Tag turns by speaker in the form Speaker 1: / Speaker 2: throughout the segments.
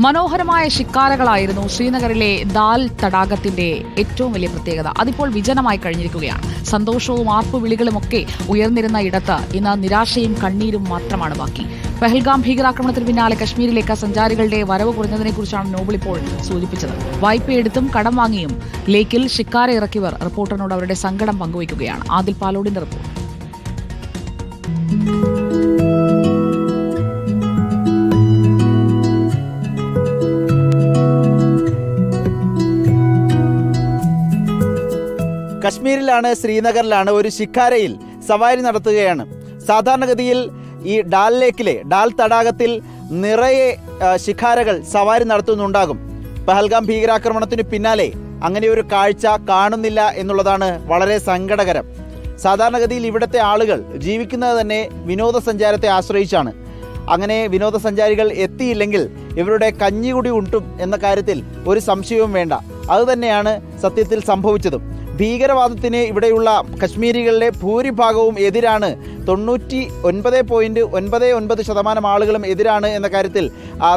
Speaker 1: മനോഹരമായ ശിക്കാരകളായിരുന്നു ശ്രീനഗറിലെ ദാൽ തടാകത്തിന്റെ ഏറ്റവും വലിയ പ്രത്യേകത. അതിപ്പോൾ വിജനമായി കഴിഞ്ഞിരിക്കുകയാണ്. സന്തോഷവും ആർപ്പുവിളികളുമൊക്കെ ഉയർന്നിരുന്ന ഇടത്ത് ഇന്ന് നിരാശയും കണ്ണീരും മാത്രമാണ് ബാക്കി. പെഹൽഗാം ഭീകരാക്രമണത്തിന് പിന്നാലെ കശ്മീരിലേക്ക് സഞ്ചാരികളുടെ വരവ് കുറഞ്ഞതിനെക്കുറിച്ചാണ് നോബിൾ ഇപ്പോൾ സൂചിപ്പിച്ചത്. വായ്പയെടുത്തും കടം വാങ്ങിയും ലേക്കിൽ ശിക്കാര ഇറക്കിയവർ റിപ്പോർട്ടറിനോട് അവരുടെ സങ്കടം പങ്കുവയ്ക്കുകയാണ്. ആദിൽ പാലോടിന്റെ റിപ്പോർട്ട്.
Speaker 2: കശ്മീരിലാണ് ശ്രീനഗറിലാണ് ഒരു ശിഖാരയിൽ സവാരി നടത്തുകയാണ്. സാധാരണഗതിയിൽ ഈ ഡാൽ ലേക്കിലെ ഡാൽ തടാകത്തിൽ നിറയെ ശിഖാരകൾ സവാരി നടത്തുന്നുണ്ടാകും. പഹൽഗാം ഭീകരാക്രമണത്തിന് പിന്നാലെ അങ്ങനെ ഒരു കാഴ്ച കാണുന്നില്ല എന്നുള്ളതാണ് വളരെ സങ്കടകരം. സാധാരണഗതിയിൽ ഇവിടുത്തെ ആളുകൾ ജീവിക്കുന്നത് തന്നെ വിനോദസഞ്ചാരത്തെ ആശ്രയിച്ചാണ്. അങ്ങനെ വിനോദസഞ്ചാരികൾ എത്തിയില്ലെങ്കിൽ ഇവരുടെ കഞ്ഞികുടി ഉണ്ടും എന്ന കാര്യത്തിൽ ഒരു സംശയവും വേണ്ട. അതുതന്നെയാണ് സത്യത്തിൽ സംഭവിച്ചതും. ഭീകരവാദത്തിന് ഇവിടെയുള്ള കശ്മീരികളുടെ ഭൂരിഭാഗവും എതിരാണ്. തൊണ്ണൂറ്റി ഒൻപത് പോയിന്റ് ഒൻപത് ഒൻപത് ശതമാനം ആളുകളും എതിരാണ് എന്ന കാര്യത്തിൽ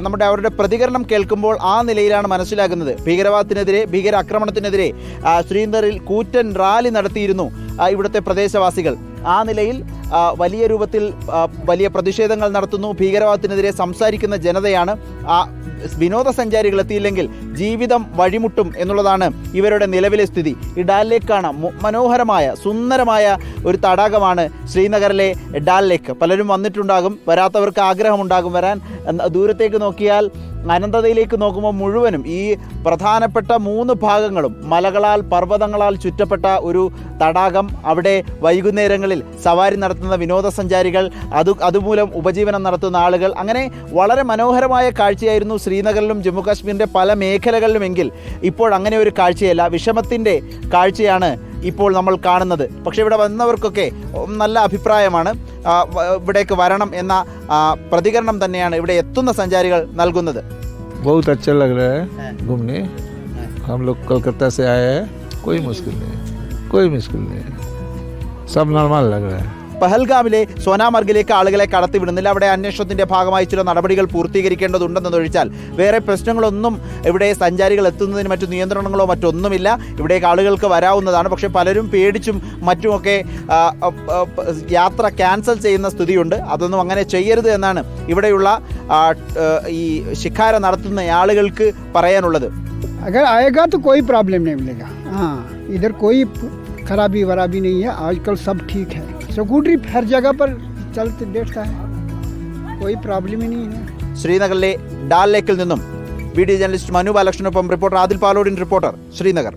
Speaker 2: നമ്മുടെ അവരുടെ പ്രതികരണം കേൾക്കുമ്പോൾ ആ നിലയിലാണ് മനസ്സിലാകുന്നത്. ഭീകരവാദത്തിനെതിരെ ഭീകരാക്രമണത്തിനെതിരെ ശ്രീന്ദറിൽ കൂറ്റൻ റാലി നടത്തിയിരുന്നു ഇവിടുത്തെ പ്രദേശവാസികൾ. ആ നിലയിൽ വലിയ രൂപത്തിൽ വലിയ പ്രതിഷേധങ്ങൾ നടത്തുന്നു. ഭീകരവാദത്തിനെതിരെ സംസാരിക്കുന്ന ജനതയാണ് ആ വിനോദസഞ്ചാരികൾ എത്തിയില്ലെങ്കിൽ ജീവിതം വഴിമുട്ടും എന്നുള്ളതാണ് ഇവരുടെ നിലവിലെ സ്ഥിതി. ഈ മനോഹരമായ സുന്ദരമായ ഒരു തടാകമാണ് ശ്രീനഗറിലെ ഡാൽ ലേക്ക്. പലരും വന്നിട്ടുണ്ടാകും വരാത്തവർക്ക് ആഗ്രഹമുണ്ടാകും വരാൻ. ദൂരത്തേക്ക് നോക്കിയാൽ അനന്തതയിലേക്ക് നോക്കുമ്പോൾ മുഴുവനും ഈ പ്രധാനപ്പെട്ട മൂന്ന് ഭാഗങ്ങളും മലകളാൽ പർവതങ്ങളാൽ ചുറ്റപ്പെട്ട ഒരു തടാകം അവിടെ വൈകുന്നേരങ്ങളിൽ സവാരി നടത്തുന്ന വിനോദസഞ്ചാരികൾ അത് അതുമൂലം ഉപജീവനം നടത്തുന്ന ആളുകൾ. അങ്ങനെ വളരെ മനോഹരമായ കാഴ്ചയായിരുന്നു ശ്രീനഗറിലും ജമ്മു കാശ്മീരിന്റെ പല മേഖലകളിലുമെങ്കിൽ ഇപ്പോൾ അങ്ങനെ ഒരു കാഴ്ചയല്ല. വിഷമത്തിന്റെ കാഴ്ചയാണ് ഇപ്പോൾ നമ്മൾ കാണുന്നത് പക്ഷേ ഇവിടെ വന്നവർക്കൊക്കെ ഉം, നല്ല അഭിപ്രായമാണ് ആ, വ- ഇവിടേക്ക് വരണം എന്ന ആ, പ്രതികരണം തന്നെയാണ് ഇവിടെ എത്തുന്ന സഞ്ചാരികൾ നൽകുന്നത്
Speaker 3: बहुत अच्छा लग रहा है घूमने हम लोग कलकत्ता से आए हैं कोई मुश्किल नहीं कोई मुश्किल नहीं सब नॉर्मल लग रहा है
Speaker 2: പഹൽഗാമിലെ സോനാമർഗിലേക്ക് ആളുകളെ കടത്തിവിടുന്നില്ല അവിടെ അന്വേഷണത്തിന്റെ ഭാഗമായി ചില നടപടികൾ പൂർത്തീകരിക്കേണ്ടതുണ്ടെന്നതൊഴിച്ചാൽ വേറെ പ്രശ്നങ്ങളൊന്നും ഇവിടെ സഞ്ചാരികൾ എത്തുന്നതിന് മറ്റു നിയന്ത്രണങ്ങളോ മറ്റൊന്നുമില്ല ഇവിടേക്ക് ആളുകൾക്ക് വരാവുന്നതാണ് പക്ഷേ പലരും പേടിച്ചും മറ്റുമൊക്കെ ആ, ആ, ആ, യാത്ര ക്യാൻസൽ ചെയ്യുന്ന സ്ഥിതിയുണ്ട് അതൊന്നും അങ്ങനെ ചെയ്യരുത് എന്നാണ് ഇവിടെയുള്ള ആ, ആ, ഈ ശിഖാര നടത്തുന്ന ആളുകൾക്ക് പറയാനുള്ളത്
Speaker 4: अगर आएगा तो कोई प्रॉब्लम नहीं मिलेगा हाँ इधर कोई खराबी वराबी नहीं है आजकल सब ठीक है സ്കൂട്ടറി ഹർ ജഗ പ്രോബ്ലം नहीं
Speaker 2: ശ്രീനഗറിലെ ഡാൽ ലേക്കിൽ നിന്നും വീഡിയോ ജേർണലിസ്റ്റ് മനു ബാലകൃഷ്ണനൊപ്പം റിപ്പോർട്ടർ ആദിൽ പാലോഡിൻ റിപ്പോർട്ടർ ശ്രീനഗർ.